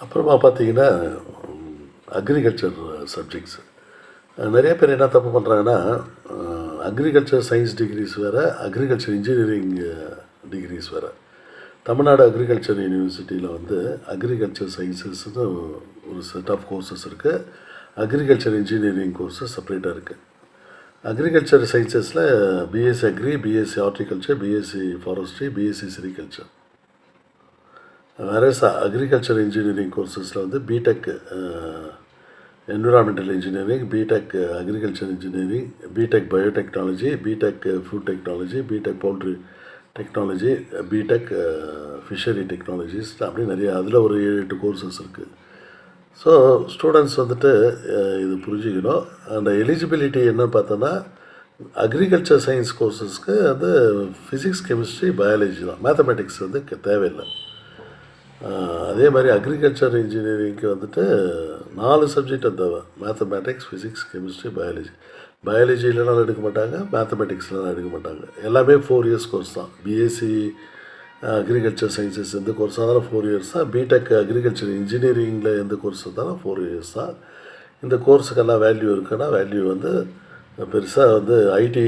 அப்புறமா பார்த்தீங்கன்னா agriculture subjects நிறைய பேர் என்ன தப்பு பண்ணுறாங்கன்னா அக்ரிகல்ச்சர் சயின்ஸ் டிகிரிஸ் வேறு அக்ரிகல்ச்சர் இன்ஜினியரிங் டிகிரிஸ் வேறு. தமிழ்நாடு அக்ரிகல்ச்சர் யூனிவர்சிட்டியில் வந்து அக்ரிகல்ச்சர் சயின்சஸ்னு ஒரு செட் ஆஃப் கோர்சஸ் இருக்குது அக்ரிகல்ச்சர் இன்ஜினியரிங் கோர்ஸஸ் செப்பரேட்டாக இருக்குது agriculture சயின்சஸில் BSc agri BSc horticulture BSc forestry BSc sericulture வேற அக்ரிகல்ச்சர் இன்ஜினியரிங் கோர்சஸில் வந்து BTech environmental engineering BTech agriculture engineering BTech biotechnology BTech food technology BTech poultry technology BTech fishery technologies அப்படி நிறைய அதில் ஒரு ஏழு எட்டு கோர்சஸ் இருக்குது ஸோ ஸ்டூடெண்ட்ஸ் வந்துட்டு இது புரிஞ்சுக்கணும். அந்த எலிஜிபிலிட்டி என்ன பார்த்தோன்னா அக்ரிகல்ச்சர் சயின்ஸ் கோர்சஸ்க்கு வந்து ஃபிசிக்ஸ் கெமிஸ்ட்ரி பயாலஜி தான். மேத்தமெட்டிக்ஸ் வந்து தேவையில்லை. அதே மாதிரி அக்ரிகல்ச்சர் இன்ஜினியரிங்க்கு வந்துட்டு நாலு சப்ஜெக்ட் தேவை மேத்தமேட்டிக்ஸ் ஃபிசிக்ஸ் கெமிஸ்ட்ரி பயாலஜி பயாலஜிலலாம் எடுக்க மாட்டாங்க மேத்தமெட்டிக்ஸ்லாம் எடுக்க மாட்டாங்க. எல்லாமே ஃபோர் இயர்ஸ் கோர்ஸ் தான். பிஎஸ்சி அக்ரிகல்ச்சர் சயின்சஸ் எந்த கோர்ஸ் இருந்தாலும் ஃபோர் இயர்ஸ் தான். பிடெக் அக்ரிகல்ச்சர் இன்ஜினியரிங்கில் எந்த கோர்ஸ் இருந்தாலும் ஃபோர் இயர்ஸ் தான். இந்த கோர்ஸுக்கெல்லாம் வேல்யூ இருக்குன்னா வேல்யூ வந்து பெருசாக வந்து ஐடி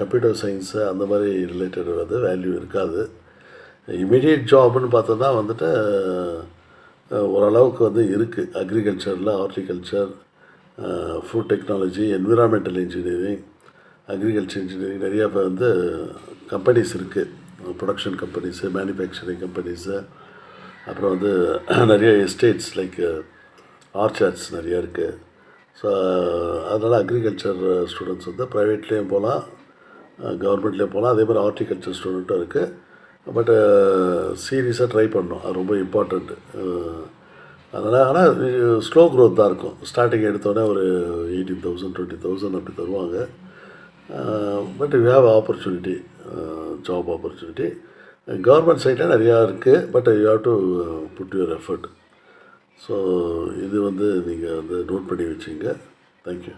கம்ப்யூட்டர் சயின்ஸு அந்த மாதிரி ரிலேட்டட் வந்து வேல்யூ இருக்காது. இமீடியட் ஜாப்னு பார்த்தோன்னா வந்துட்டு ஓரளவுக்கு வந்து இருக்குது அக்ரிகல்ச்சரில் horticulture food technology environmental engineering agriculture engineering நிறையா இப்போ வந்து கம்பெனிஸ் இருக்குது ப்ரொடக்ஷன் கம்பெனிஸு மேனுஃபேக்சரிங் கம்பெனிஸு அப்புறம் வந்து நிறைய எஸ்டேட்ஸ் லைக் ஆர்ச்சர்ட்ஸ் நிறையா இருக்குது ஸோ அதனால் அக்ரிகல்ச்சர் ஸ்டூடெண்ட்ஸ் வந்து ப்ரைவேட்லேயும் போகலாம் கவர்மெண்ட்லேயும் போகலாம். அதே மாதிரி ஹார்டிகல்ச்சர் ஸ்டூடெண்ட்டும் இருக்குது பட்டு சீரியஸாக ட்ரை பண்ணணும் அது ரொம்ப இம்பார்ட்டண்ட்டு அதனால் ஆனால் ஸ்லோ க்ரோத் தான் இருக்கும். ஸ்டார்டிங் எடுத்தோடனே ஒரு எயிட்டீன் தௌசண்ட் டுவெண்ட்டி தௌசண்ட் அப்படி தருவாங்க. But you have opportunity job opportunity government சைடில் நிறையா இருக்குது but you have to put your effort so இது வந்து நீங்கள் வந்து நோட் பண்ணி வச்சுங்க. தேங்க்யூ